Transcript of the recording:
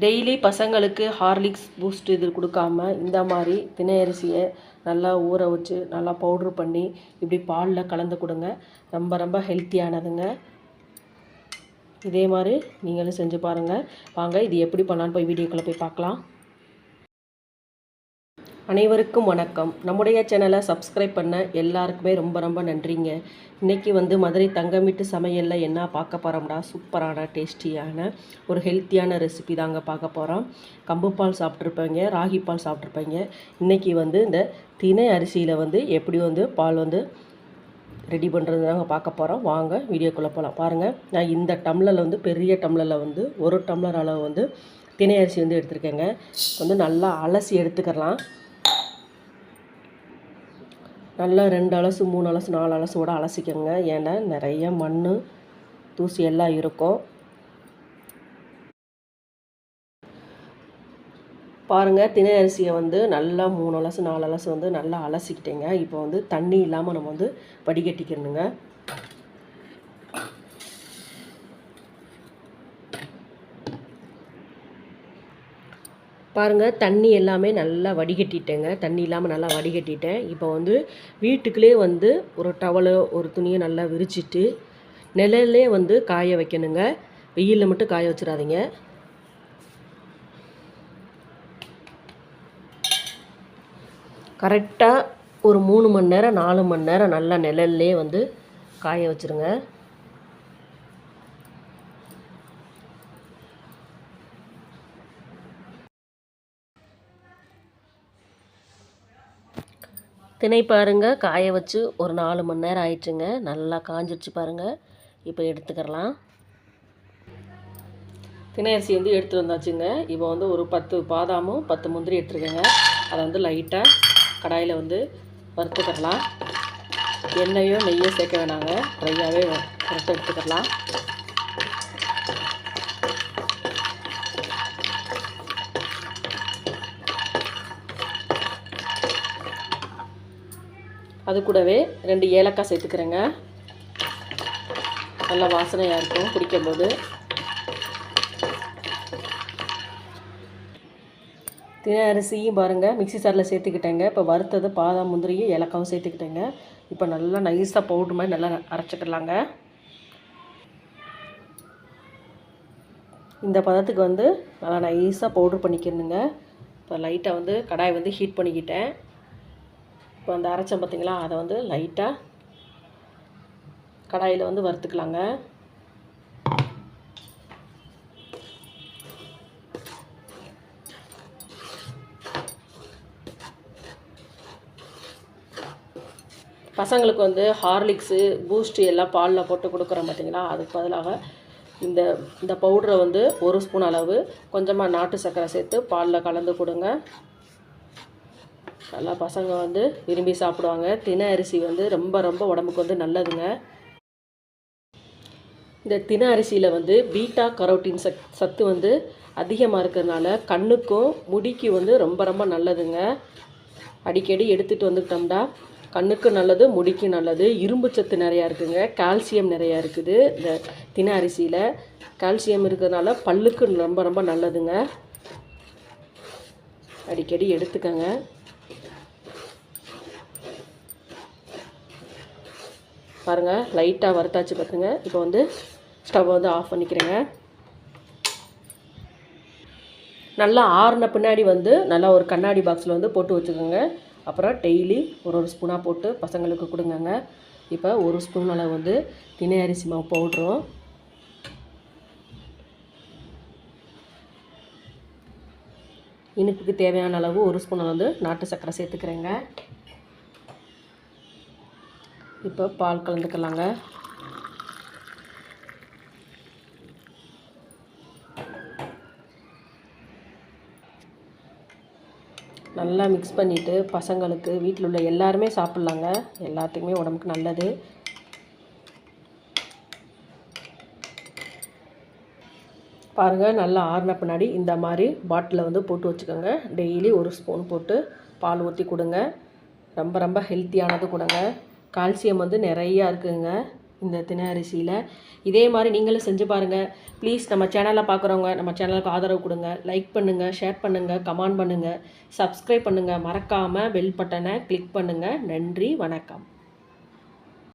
Daily பசங்களுக்கு Horlicks boost இது கொடுக்காம இந்த மாதிரி தினை அரிசியை நல்லா ஊற வச்சு நல்லா பவுட்ரு பண்ணி இப்படி பாலில் கலந்து கொடுங்க. ரொம்ப ரொம்ப ஹெல்த்தியானதுங்க. இதே மாதிரி நீங்களும் செஞ்சு பாருங்கள் வாங்க இது எப்படி பண்ணலான்னு போய் வீடியோக்குள்ளே போய் பார்க்கலாம். அனைவருக்கும் வணக்கம். நம்முடைய சேனலை சப்ஸ்கிரைப் பண்ண எல்லாருக்குமே ரொம்ப ரொம்ப நன்றிங்க. இன்றைக்கி வந்து மதுரை தங்கமிட்டு சமையலில் என்ன பார்க்க போகிறோம்டா சூப்பரான டேஸ்டியான ஒரு ஹெல்த்தியான ரெசிபி தாங்க பார்க்க போகிறோம் கம்பு பால் சாப்பிட்ருப்பீங்க ராகி பால் சாப்பிட்ருப்பீங்க இன்றைக்கி வந்து இந்த தினை அரிசியில் வந்து எப்படி வந்து பால் வந்து ரெடி பண்ணுறது தாங்க பார்க்க போகிறோம் வாங்க வீடியோக்குள்ளே போகலாம் பாருங்கள் நான் இந்த டம்ளரில் வந்து பெரிய டம்ளரில் வந்து ஒரு டம்ளர் அளவு வந்து தினை அரிசி வந்து எடுத்திருக்கேங்க. வந்து நல்லா அலசி எடுத்துக்கலாம். நல்லா ரெண்டு அலசு மூணு அலசு நாலு அலசோட அலசிக்கோங்க. ஏன்னா நிறைய மண் தூசி எல்லாம் இருக்கும். பாருங்கள் தினை அரிசியை வந்து நல்லா மூணு அலசு நாலு அலசு வந்து நல்லா அலசிக்கிட்டேங்க. இப்போ வந்து தண்ணி இல்லாமல் நம்ம வந்து வடிகட்டிக்கணுங்க. பாருங்கள் தண்ணி எல்லாமே நல்லா வடிகட்டிட்டேங்க. தண்ணி இல்லாமல் நல்லா வடிகட்டிட்டேன். இப்போ வந்து வீட்டுக்குள்ளே வந்து ஒரு டவலோ ஒரு துணியை நல்லா விரிச்சிட்டு நிழல்லே வந்து காய வைக்கணுங்க. வெயிலில் மட்டும் காய வச்சிடாதீங்க. கரெக்டாக ஒரு மூணு மணி நேரம் நாலு மணி நேரம் நல்லா நிழல்லே வந்து காய வச்சுருங்க. திணை பாருங்கள் காய வச்சு ஒரு நாலு மணி நேரம் ஆயிடுச்சுங்க நல்லா காஞ்சிடுச்சு பாருங்கள் இப்போ எடுத்துக்கிறலாம். திணை அரிசி வந்து எடுத்துகிட்டு வந்தாச்சுங்க. இப்போ வந்து ஒரு பத்து பாதாமும் பத்து முந்திரி எடுத்துருக்கேங்க. அதை வந்து லைட்டாக கடாயில் வந்து வறுத்துக்கிறலாம். எண்ணெயோ நெய்யோ சேர்க்க வேணாங்க. ட்ரையாகவே வறுத்து எடுத்துக்கிறலாம். அது கூடவே ரெண்டு ஏலக்காய் சேர்த்துக்கிறேங்க. நல்லா வாசனையாக இருக்கும் குடிக்கும்போது. தினை அரிசியும் பாருங்கள் மிக்சி சாரில் சேர்த்துக்கிட்டேங்க. இப்போ வறுத்தது பாதாம் முந்திரியும் ஏலக்காவும் சேர்த்துக்கிட்டேங்க. இப்போ நல்லா நைஸாக பவுட்ரு மாதிரி நல்லா அரைச்சிக்கலாங்க. இந்த பதத்துக்கு வந்து நல்லா நைஸாக பவுட்ரு பண்ணிக்கணுங்க. இப்போ லைட்டாக வந்து கடாய் வந்து ஹீட் பண்ணிக்கிட்டேன். இப்போ அந்த அரைச்சம் பார்த்திங்களா? அதை வந்து லைட்டாக கடாயில் வந்து வறுத்துக்கலாங்க. பசங்களுக்கு வந்து ஹார்லிக்ஸு பூஸ்ட்டு எல்லாம் பாலில் போட்டு கொடுக்குறோம் பார்த்தீங்களா? அதுக்கு பதிலாக இந்த இந்த பவுடரை வந்து ஒரு ஸ்பூன் அளவு கொஞ்சமாக நாட்டு சர்க்கரை சேர்த்து பாலில் கலந்து கொடுங்க. நல்லா பசங்க வந்து விரும்பி சாப்பிடுவாங்க. தினை அரிசி வந்து ரொம்ப ரொம்ப உடம்புக்கு வந்து நல்லதுங்க. இந்த தின அரிசியில் வந்து பீட்டா கரோட்டின் சத் சத்து வந்து அதிகமாக இருக்கிறதுனால கண்ணுக்கும் முடிக்கு வந்து ரொம்ப ரொம்ப நல்லதுங்க. அடிக்கடி எடுத்துகிட்டு வந்துக்கிட்டோம்னா கண்ணுக்கு நல்லது முடிக்கு நல்லது. இரும்பு சத்து நிறையா இருக்குதுங்க கால்சியம் நிறையா இருக்குது இந்த தின அரிசியில். கால்சியம் இருக்கிறதுனால பல்லுக்கு ரொம்ப ரொம்ப நல்லதுங்க. அடிக்கடி எடுத்துக்கங்க. பாருங்கள் லைட்டாக வறுத்தாச்சு பார்த்துங்க இப்போ வந்து ஸ்டவ் வந்து ஆஃப் பண்ணிக்கிறேங்க. நல்லா ஆறுன பின்னாடி வந்து நல்லா ஒரு கண்ணாடி பாக்ஸில் வந்து போட்டு வச்சுக்கோங்க. அப்புறம் டெய்லி ஒரு ஒரு ஸ்பூனாக போட்டு பசங்களுக்கு கொடுங்கங்க. இப்போ ஒரு ஸ்பூன் அளவு வந்து தினை அரிசி மாவு பவுட்ரும் இனிப்புக்கு தேவையான அளவு ஒரு ஸ்பூன் வந்து நாட்டு சர்க்கரை சேர்த்துக்கிறேங்க. இப்போ பால் கலந்துக்கலாங்க. நல்லா மிக்ஸ் பண்ணிவிட்டு பசங்களுக்கு வீட்டில் உள்ள எல்லாருமே சாப்பிட்லாங்க. எல்லாத்துக்குமே உடம்புக்கு நல்லது. பாருங்கள் நல்லா ஆறின பின்னாடி இந்த மாதிரி பாட்டிலில் வந்து போட்டு வச்சுக்கோங்க. டெய்லி ஒரு ஸ்பூன் போட்டு பால் ஊற்றி கொடுங்க. ரொம்ப ரொம்ப ஹெல்த்தியானது கொடுங்க. கால்சியம் வந்து நிறையா இருக்குங்க இந்த தின அரிசியில் இதே மாதிரி நீங்களும் செஞ்சு பாருங்கள் ப்ளீஸ் நம்ம சேனலை பார்க்குறவங்க நம்ம சேனலுக்கு ஆதரவு கொடுங்க. லைக் பண்ணுங்கள் ஷேர் பண்ணுங்கள் கமெண்ட் பண்ணுங்கள் சப்ஸ்கிரைப் பண்ணுங்கள் மறக்காமல் பெல் பட்டனை கிளிக் பண்ணுங்கள் நன்றி வணக்கம்.